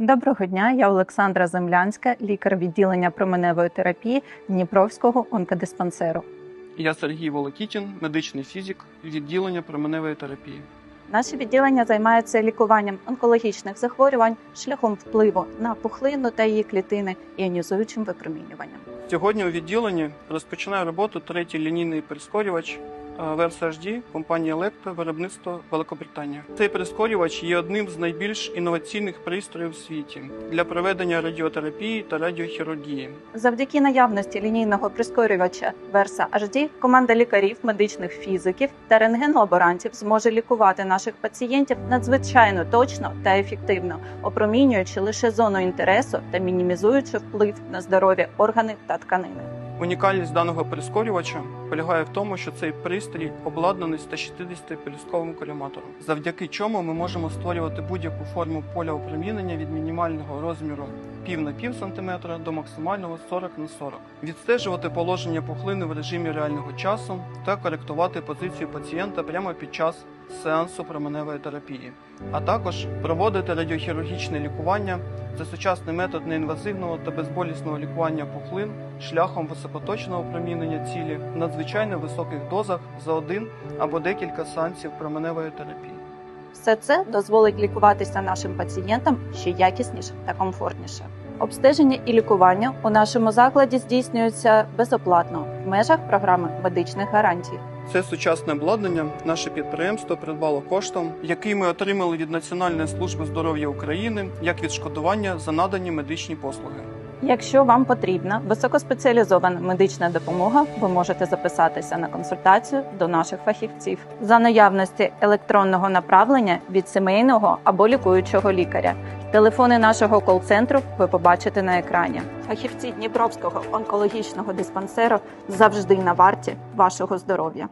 Доброго дня, я Олександра Землянська, лікар відділення променевої терапії Дніпровського онкодиспансеру. Я Сергій Волокітін, медичний фізик, відділення променевої терапії. Наше відділення займається лікуванням онкологічних захворювань шляхом впливу на пухлину та її клітини іонізуючим випромінюванням. Сьогодні у відділенні розпочинає роботу третій лінійний прискорювач е, Versa HD компанії Electra, виробництво Великобританія. Цей прискорювач є одним з найбільш інноваційних пристроїв у світі для проведення радіотерапії та радіохірургії. Завдяки наявності лінійного прискорювача Versa HD команда лікарів, медичних фізиків та рентген-лаборантів зможе лікувати наших пацієнтів надзвичайно точно та ефективно, опромінюючи лише зону інтересу та мінімізуючи вплив на здоров'я органи та тканини. Унікальність даного прискорювача полягає в тому, що цей пристрій обладнаний 160 пелюстковим коліматором, завдяки чому ми можемо створювати будь-яку форму поля опромінення від мінімального розміру пів на пів сантиметра до максимального 40 на 40, відстежувати положення пухлини в режимі реального часу та коректувати позицію пацієнта прямо під час сеансу променевої терапії, а також проводити радіохірургічне лікування це сучасний метод неінвазивного та безболісного лікування пухлин шляхом високоточного промінення цілі надзвичайно високих дозах за один або декілька сеансів променевої терапії. Все це дозволить лікуватися нашим пацієнтам ще якісніше та комфортніше. Обстеження і лікування у нашому закладі здійснюються безоплатно в межах програми медичних гарантій. Це сучасне обладнання наше підприємство придбало коштом, який ми отримали від Національної служби здоров'я України як відшкодування за надані медичні послуги. Якщо вам потрібна високоспеціалізована медична допомога, ви можете записатися на консультацію до наших фахівців за наявності електронного направлення від сімейного або лікуючого лікаря. Телефони нашого кол-центру ви побачите на екрані. Фахівці Дніпровського онкологічного диспансеру завжди на варті вашого здоров'я.